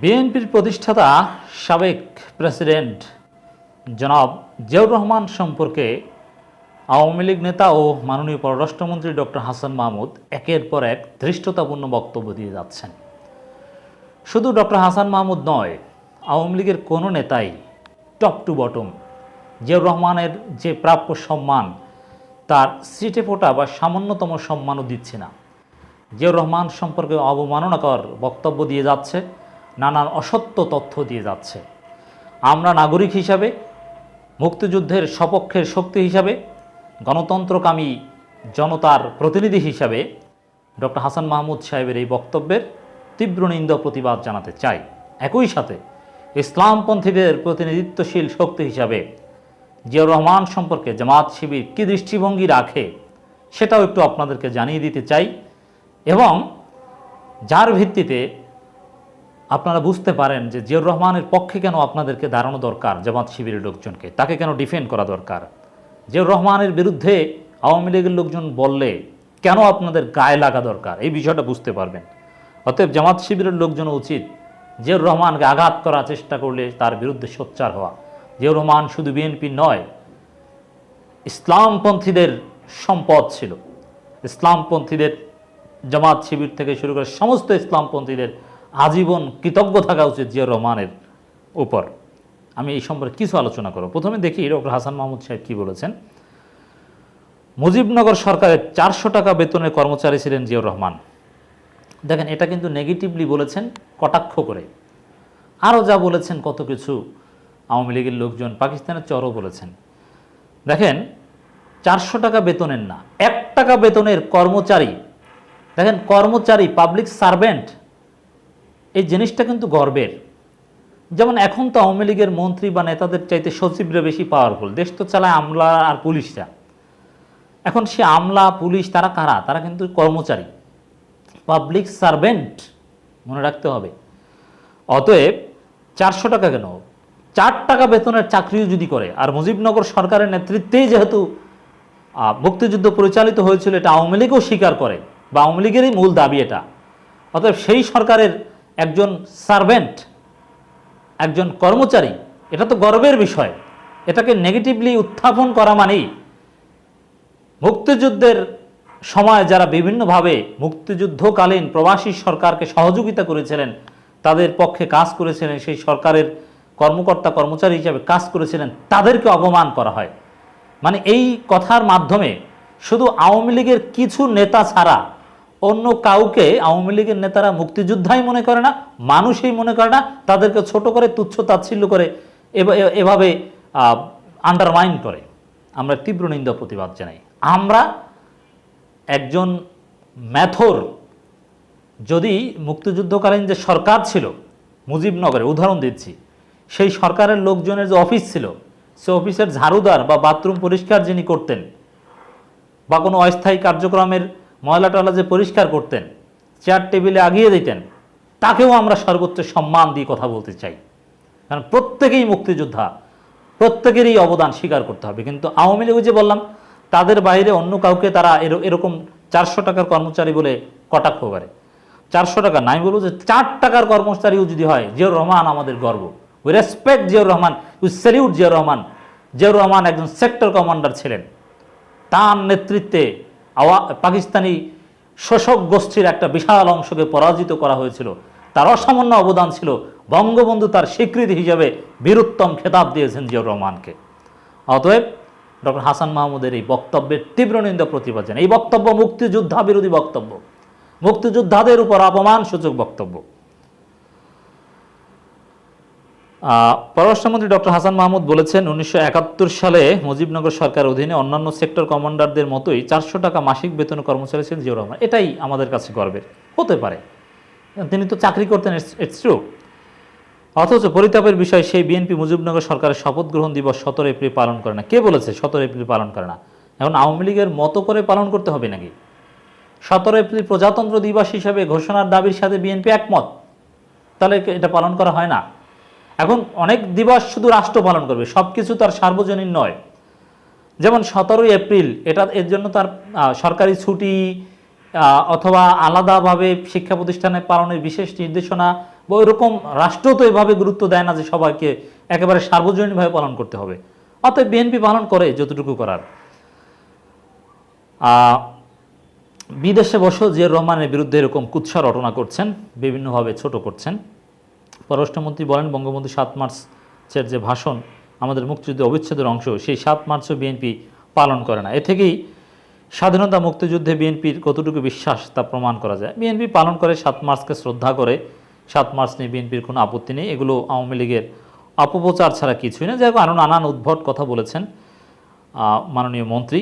বিএনপির প্রতিষ্ঠাতা সাবেক প্রেসিডেন্ট জনাব জিয়াউর রহমান সম্পর্কে আওয়ামী লীগ নেতা ও মাননীয় পররাষ্ট্রমন্ত্রী ডক্টর হাসান মাহমুদ একের পর এক ধৃষ্টতাপূর্ণ বক্তব্য দিয়ে যাচ্ছেন। শুধু ডক্টর হাসান মাহমুদ নয়, আওয়ামী লীগের কোনো নেতাই টপ টু বটম জিয়াউর রহমানের যে প্রাপ্য সম্মান, তার সিটে ফোটা বা সামান্যতম সম্মানও দিচ্ছে না। জিয়াউর রহমান সম্পর্কে অবমাননাকর বক্তব্য দিয়ে যাচ্ছে। নানান অসত্য তথ্য দিয়ে যাচ্ছে। আমরা নাগরিক হিসাবে, মুক্তিযুদ্ধের সপক্ষের শক্তি হিসাবে, গণতন্ত্রকামী জনতার প্রতিনিধি হিসাবে ডক্টর হাসান মাহমুদ সাহেবের এই বক্তব্যের তীব্র নিন্দ প্রতিবাদ জানাতে চাই। একই সাথে ইসলামপন্থীদের প্রতিনিধিত্বশীল শক্তি হিসাবে জিয়াউর রহমান সম্পর্কে জামাত শিবির কী দৃষ্টিভঙ্গি রাখে সেটাও একটু আপনাদেরকে জানিয়ে দিতে চাই এবং যার ভিত্তিতে আপনারা বুঝতে পারেন যে জিয়াউর রহমানের পক্ষে কেন আপনাদেরকে দাঁড়ানো দরকার, জামাত শিবিরের লোকজনকে? তাকে কেন ডিফেন্ড করা দরকার? জিয়াউর রহমানের বিরুদ্ধে আওয়ামী লীগের লোকজন বললে কেন আপনাদের গায়ে লাগা দরকার? এই বিষয়টা বুঝতে পারবেন। অতএব জামাত শিবিরের লোকজন উচিত জিয়াউর রহমানকে আঘাত করার চেষ্টা করলে তার বিরুদ্ধে সোচ্চার হওয়া। জিয়াউর রহমান শুধু বিএনপি নয়, ইসলামপন্থীদের সম্পদ ছিল। ইসলামপন্থীদের, জামাত শিবির থেকে শুরু করে সমস্ত ইসলামপন্থীদের আজীবন কৃতজ্ঞ থাকা উচিত জিয়া রহমানের উপর। আমি এই সম্পর্কে কিছু আলোচনা করব। প্রথমে দেখি ডক্টর হাসান মাহমুদ সাহেব কি বলেছেন। মুজিবনগর সরকারের চারশো টাকা বেতনের কর্মচারী ছিলেন জিয়াউর রহমান। দেখেন, এটা কিন্তু নেগেটিভলি বলেছেন, কটাক্ষ করে। আরও যা বলেছেন, কত কিছু আওয়ামী লীগের লোকজন, পাকিস্তানের চরও বলেছেন। দেখেন, চারশো টাকা বেতনের না, এক টাকা বেতনের কর্মচারী, দেখেন, কর্মচারী পাবলিক সার্ভেন্ট এই জিনিসটা কিন্তু গর্বের। যেমন এখন তো আওয়ামী লীগের মন্ত্রী বা নেতাদের চাইতে সচিবরা বেশি পাওয়ারফুল দেশ তো চালায় আমলা আর পুলিশরা। এখন সে আমলা, পুলিশ, তারা কারা? তারা কিন্তু কর্মচারী। পাবলিক সার্ভেন্ট মনে রাখতে হবে। অতএব চারশো টাকা কেন? চার টাকা বেতনের চাকরিও যদি করে, আর মুজিবনগর সরকারের নেতৃত্বেই যেহেতু মুক্তিযুদ্ধ পরিচালিত হয়েছিল, এটা আওয়ামী লীগও স্বীকার করে, বা আওয়ামী লীগেরই মূল দাবি এটা। অতএব সেই সরকারের একজন সার্ভেন্ট একজন কর্মচারী, এটা তো গর্বের বিষয়। এটাকে নেগেটিভলি উত্থাপন করা মানেই মুক্তিযুদ্ধের সময় যারা বিভিন্নভাবে মুক্তিযুদ্ধকালীন প্রবাসী সরকারকে সহযোগিতা করেছিলেন, তাদের পক্ষে কাজ করেছিলেন, সেই সরকারের কর্মকর্তা কর্মচারী হিসাবে কাজ করেছিলেন, তাদেরকে অপমান করা হয়। মানে এই কথার মাধ্যমে শুধু আওয়ামী লীগের কিছু নেতা ছাড়া অন্য কাউকে আওয়ামী লীগের নেতারা মুক্তিযোদ্ধাই মনে করে না, মানুষই মনে করে না, তাদেরকে ছোট করে তুচ্ছ তাচ্ছিল্য করে এভ- এভাবে আন্ডারমাইন করে। আমরা তীব্র নিন্দা প্রতিবাদ জানাই। আমরা একজন ম্যাথর, যদি মুক্তিযুদ্ধকালীন যে সরকার ছিল, মুজিবনগরে, উদাহরণ দিচ্ছি, সেই সরকারের লোকজনের যে অফিস ছিল, সে অফিসের ঝাড়ুদার বা বাথরুম পরিষ্কার যিনি করতেন, বা কোনো অস্থায়ী কার্যক্রমের ময়লা টয়লা যে পরিষ্কার করতেন চেয়ার টেবিলে আগিয়ে দিতেন, তাকেও আমরা সর্বোচ্চ সম্মান দিয়ে কথা বলতে চাই। কারণ প্রত্যেকেই মুক্তিযোদ্ধা, প্রত্যেকেরই অবদান স্বীকার করতে হবে। কিন্তু আওয়ামী লীগ যে বললাম, তাদের বাইরে অন্য কাউকে তারা এর- এরকম চারশো টাকার কর্মচারী বলে কটাক্ষ করে। চারশো টাকা নাই বলব যে চার টাকার কর্মচারীও যদি হয়, জিয়াউর রহমান আমাদের গর্ব। We respect Ziaur Rahman we salute Ziaur Rahman. Ziaur Rahman একজন সেক্টর কমান্ডার ছিলেন। তার নেতৃত্বে আওয়া, পাকিস্তানি শোষক গোষ্ঠীর একটা বিশাল অংশকে পরাজিত করা হয়েছিল। তার অসামান্য অবদান ছিল বঙ্গবন্ধু তার স্বীকৃতি হিসাবে বীরুত্তম খেতাব দিয়েছেন জিয়াউর রহমানকে। অতএব ডক্টর হাসান মাহমুদের এই বক্তব্যের তীব্র নিন্দা প্রতিবাদ এই বক্তব্য মুক্তিযোদ্ধা বিরোধী বক্তব্য। মুক্তিযোদ্ধাদের উপর অপমানসূচক বক্তব্য। পররাষ্ট্রমন্ত্রী ডক্টর হাসান মাহমুদ বলেছেন, উনিশশো একাত্তর সালে মুজিবনগর সরকার অধীনে অন্যান্য সেক্টর কমান্ডারদের মতোই চারশো টাকা মাসিক বেতন কর্মচারী ছিলেন জিয়াউর রহমান। এটাই আমাদের কাছে গর্বের। হতে পারে। তিনি তো চাকরি করতেন, ইটস ট্রু। অথচ পরিতাপের বিষয়, সেই বিএনপি মুজিবনগর সরকারের শপথ গ্রহণ দিবস সতেরো এপ্রিল পালন করে না। কে বলেছে সতেরো এপ্রিল পালন করে না? এখন আওয়ামী লীগের মতো করে পালন করতে হবে নাকি? সতেরো এপ্রিল প্রজাতন্ত্র দিবস হিসাবে ঘোষণার দাবির সাথে বিএনপি একমত। তাহলে এটা পালন করা হয় না? এখন অনেক দিবস শুধু রাষ্ট্র পালন করবে সব কিছু তার সার্বজনীন নয়। যেমন সতেরোই এপ্রিল, এটা এর জন্য তার সরকারি ছুটি অথবা আলাদাভাবে শিক্ষা প্রতিষ্ঠানে পালনের বিশেষ নির্দেশনা, বা ওইরকম রাষ্ট্র তো এভাবে গুরুত্ব দেয় না যে সবাইকে একেবারে সার্বজনীনভাবে পালন করতে হবে। অতএব বিএনপি পালন করে যতটুকু করার। বিদেশে বসেও জিয়াউর রহমানের বিরুদ্ধে এরকম কুৎসা রটনা করছেন, বিভিন্নভাবে ছোট করছেন পররাষ্ট্রমন্ত্রী বলেন, বঙ্গবন্ধু সাত মার্চের যে ভাষণ, আমাদের মুক্তিযুদ্ধ অবিচ্ছেদের অংশ, সেই সাত মার্চও বিএনপি পালন করে না। এ থেকেই স্বাধীনতা মুক্তিযুদ্ধে বিএনপির কতটুকু বিশ্বাস তা প্রমাণ করা যায়। বিএনপি পালন করে, সাত মার্চকে শ্রদ্ধা করে, সাত মার্চ নিয়ে বিএনপির কোনো আপত্তি নেই। এগুলো আওয়ামী লীগের অপপ্রচার ছাড়া কিছুই না। যাই আরও নানান উদ্ভট কথা বলেছেন মাননীয় মন্ত্রী।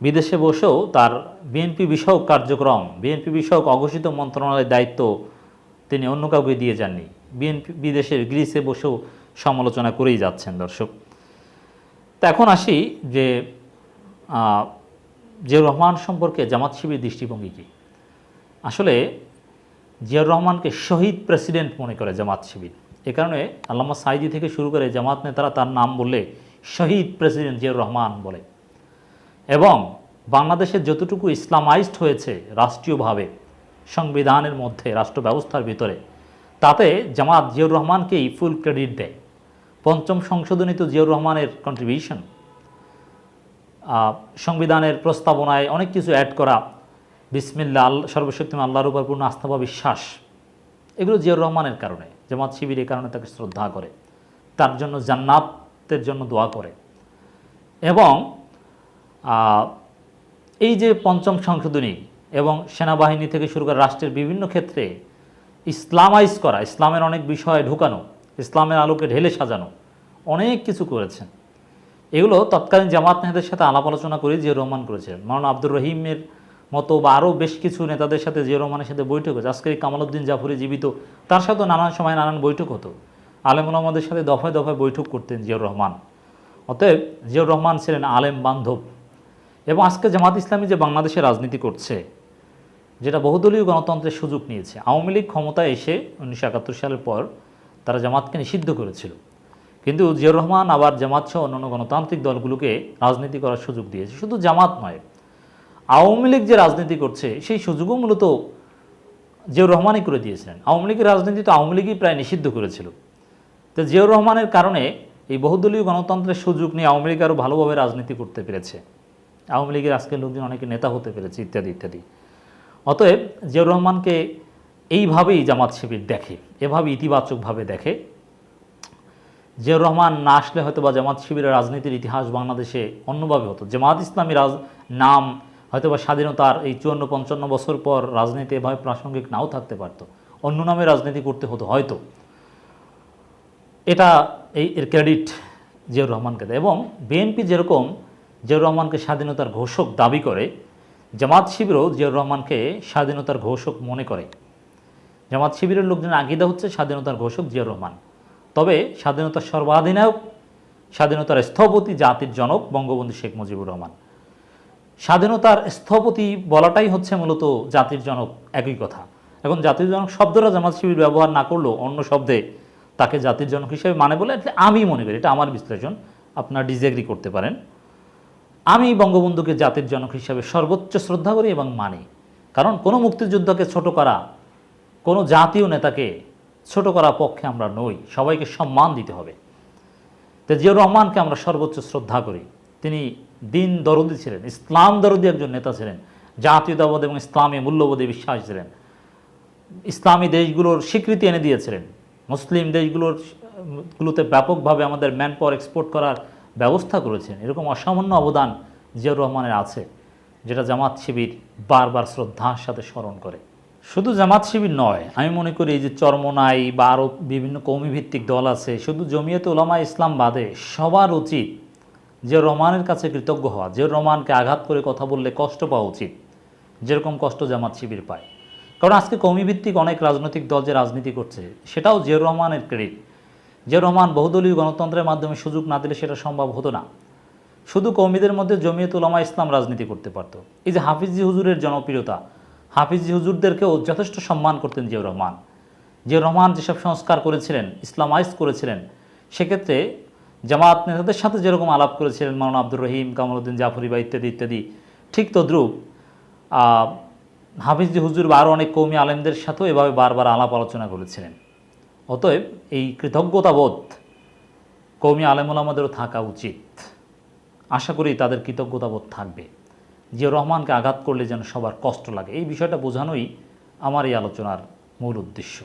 বিদেশে বসেও তার বিএনপি বিষয়ক কার্যক্রম, বিএনপি বিষয়ক অঘোষিত মন্ত্রণালয়ের দায়িত্ব তিনি অন্য কাউকে দিয়ে যাননি। বিএনপি বিদেশের গ্রিসে বসেও সমালোচনা করেই যাচ্ছেন দর্শক। তো এখন আসি যে জিয়াউর রহমান সম্পর্কে জামাত শিবির দৃষ্টিভঙ্গি কী? আসলে জিয়াউর রহমানকে শহীদ প্রেসিডেন্ট মনে করে জামাত শিবির। এ কারণে আল্লামা সাইদি থেকে শুরু করে জামাত নেতারা তার নাম বললে শহীদ প্রেসিডেন্ট জিয়াউর রহমান বলে। এবং বাংলাদেশের যতটুকু ইসলামাইজড হয়েছে রাষ্ট্রীয়ভাবে, সংবিধানের মধ্যে রাষ্ট্র ব্যবস্থার ভিতরে তাতে জামাত জিয়াউর রহমানকেই ফুল ক্রেডিট দেয়। পঞ্চম সংশোধনী তো জিয়াউর রহমানের কন্ট্রিবিউশন সংবিধানের প্রস্তাবনায় অনেক কিছু অ্যাড করা, বিসমিল্লা, আল, সর্বশক্তিমান আল্লাহর উপর পূর্ণ আস্থা বা বিশ্বাস, এগুলো জিয়াউর রহমানের কারণে, জামাত শিবির এই কারণে তাকে শ্রদ্ধা করে, তার জন্য জান্নাতের জন্য দোয়া করে। এবং এই যে পঞ্চম সংশোধনী এবং সেনাবাহিনী থেকে শুরু করে রাষ্ট্রের বিভিন্ন ক্ষেত্রে ইসলামাইজ করা, ইসলামের অনেক বিষয়ে ঢুকানো, ইসলামের আলোকে ঢেলে সাজানো, অনেক কিছু করেছেন। এগুলো তৎকালীন জামাত নেতাদের সাথে আলাপ আলোচনা করে জিয়া রহমান করেছিলেন। মাওলানা আব্দুর রহিমের মতো বা আরও বেশ কিছু নেতাদের সাথে জিয়া রহমানের সাথে বৈঠক হয়েছে। আজকে এই কামালউদ্দিন জাফরি জীবিত, তার সাথেও নানান সময় নানান বৈঠক হতো। আলেমুল আমাদের সাথে দফায় দফায় বৈঠক করতেন জিয়াউর রহমান। অতএব জিয়াউর রহমান ছিলেন আলেম বান্ধব। এবং আজকে জামাত ইসলামী যে বাংলাদেশে রাজনীতি করছে যেটা বহুদলীয় গণতন্ত্রের সুযোগ নিয়েছে। আওয়ামী লীগ ক্ষমতায় এসে উনিশশো একাত্তর সালের পর তারা জামাতকে নিষিদ্ধ করেছিল। কিন্তু জিয়াউর রহমান আবার জামাত সহ অন্যান্য গণতান্ত্রিক দলগুলোকে রাজনীতি করার সুযোগ দিয়েছে। শুধু জামাত নয়, আওয়ামী লীগ যে রাজনীতি করছে, সেই সুযোগও মূলত জিয়াউর রহমানই করে দিয়েছিলেন। আওয়ামী লীগের রাজনীতি তো আওয়ামী লীগই প্রায় নিষিদ্ধ করেছিল। তো জিয়াউর রহমানের কারণে এই বহুদলীয় গণতন্ত্রের সুযোগ নিয়ে আওয়ামী লীগ আরও ভালোভাবে রাজনীতি করতে পেরেছে। আওয়ামী লীগের আজকের লোকজন অনেকে নেতা হতে পেরেছে, ইত্যাদি ইত্যাদি। অতএব জিয়াউর রহমানকে এইভাবেই জামাত শিবির দেখে এভাবে ইতিবাচকভাবে দেখে। জিয়াউর রহমান না আসলে হয়তো বা জামাত শিবিরের রাজনীতির ইতিহাস বাংলাদেশে অন্যভাবে হতো। জামাত ইসলামী রাজ, নাম হয়তো বা স্বাধীনতার এই চুয়ান্ন পঞ্চান্ন বছর পর রাজনীতি এভাবে প্রাসঙ্গিক নাও থাকতে পারতো। অন্য নামে রাজনীতি করতে হতো হয়তো। এটা এই এর ক্রেডিট জিয়াউর রহমানকে দেয়। এবং বিএনপি যেরকম জিয়াউর রহমানকে স্বাধীনতার ঘোষক দাবি করে জামাত শিবিরও জিয়াউর রহমানকে স্বাধীনতার ঘোষক মনে করে। জামাত শিবিরের লোকজন আগিদা হচ্ছে স্বাধীনতার ঘোষক জিয়াউর রহমান। তবে স্বাধীনতার সর্বাধিনায়ক, স্বাধীনতার স্থপতি জাতির জনক বঙ্গবন্ধু শেখ মুজিবুর রহমান। স্বাধীনতার স্থপতি বলাটাই হচ্ছে মূলত জাতির জনক একই কথা। এখন জাতির জনক শব্দটা জামাত শিবির ব্যবহার না করলেও অন্য শব্দে তাকে জাতির জনক হিসেবে মানে বলে আমি মনে করি, এটা আমার বিশ্লেষণ। আপনারা ডিসএগ্রি করতে পারেন। আমি বঙ্গবন্ধুকে জাতির জনক হিসেবে সর্বোচ্চ শ্রদ্ধা করি এবং মানি। কারণ কোনো মুক্তিযুদ্ধকে ছোট করা, কোনো জাতীয় নেতাকে ছোট করা পক্ষে আমরা নই। সবাইকে সম্মান দিতে হবে। তো জিয়াউর রহমানকে আমরা সর্বোচ্চ শ্রদ্ধা করি। তিনি দিন দরদি ছিলেন, ইসলাম দরদি একজন নেতা ছিলেন, জাতীয়তাবাদ এবং ইসলামী মূল্যবোধে বিশ্বাস ছিলেন। ইসলামী দেশগুলোর স্বীকৃতি এনে দিয়েছিলেন। মুসলিম দেশগুলোর, গুলোতে ব্যাপকভাবে আমাদের ম্যান পাওয়ার এক্সপোর্ট করার ব্যবস্থা করেছেন। এরকম অসামান্য অবদান জিয়াউর রহমানের আছে, যেটা জামাত শিবির বারবার শ্রদ্ধার সাথে স্মরণ করে। শুধু জামাত শিবির নয়, আমি মনে করি এই যে চরমনাই বা আরও বিভিন্ন কৌমিভিত্তিক দল আছে, শুধু জমিয়ত ওলামা ইসলাম বাদে সবার উচিত যে রহমানের কাছে কৃতজ্ঞ হওয়া যে রহমানকে আঘাত করে কথা বললে কষ্ট পাওয়া উচিত, যেরকম কষ্ট জামাত শিবির পায়। কারণ আজকে কৌমিভিত্তিক অনেক রাজনৈতিক দল যে রাজনীতি করছে, সেটাও জিয়াউর রহমানের ক্রেডিট জিয়াউর রহমান বহুদলীয় গণতন্ত্রের মাধ্যমে সুযোগ না দিলে সেটা সম্ভব হতো না। শুধু কৌমিদের মধ্যে জমিয়ত উলামা ইসলাম রাজনীতি করতে পারত। এই যে হাফিজি হুজুরের জনপ্রিয়তা, হাফিজি হুজুরদেরকেও যথেষ্ট সম্মান করতেন জিয়াউর রহমান। জিয়াউর রহমান যেসব সংস্কার করেছিলেন, ইসলামাইজ করেছিলেন, সেক্ষেত্রে জামাত নেতাদের সাথে যেরকম আলাপ করেছিলেন মাওলানা আব্দুর রহিম, কামালউদ্দিন জাফরি বা ইত্যাদি ইত্যাদি, ঠিক তদ্রুপ হাফিজি হুজুর বা আরও অনেক কৌমি আলেমদের সাথেও এভাবে বারবার আলাপ আলোচনা করেছিলেন। অতএব এই কৃতজ্ঞতাবোধ কৌমি আলেমুল আমাদেরও থাকা উচিত। আশা করি তাদের কৃতজ্ঞতাবোধ থাকবে। জিয়া রহমানকে আঘাত করলে যেন সবার কষ্ট লাগে, এই বিষয়টা বোঝানোই আমার এই আলোচনার মূল উদ্দেশ্য।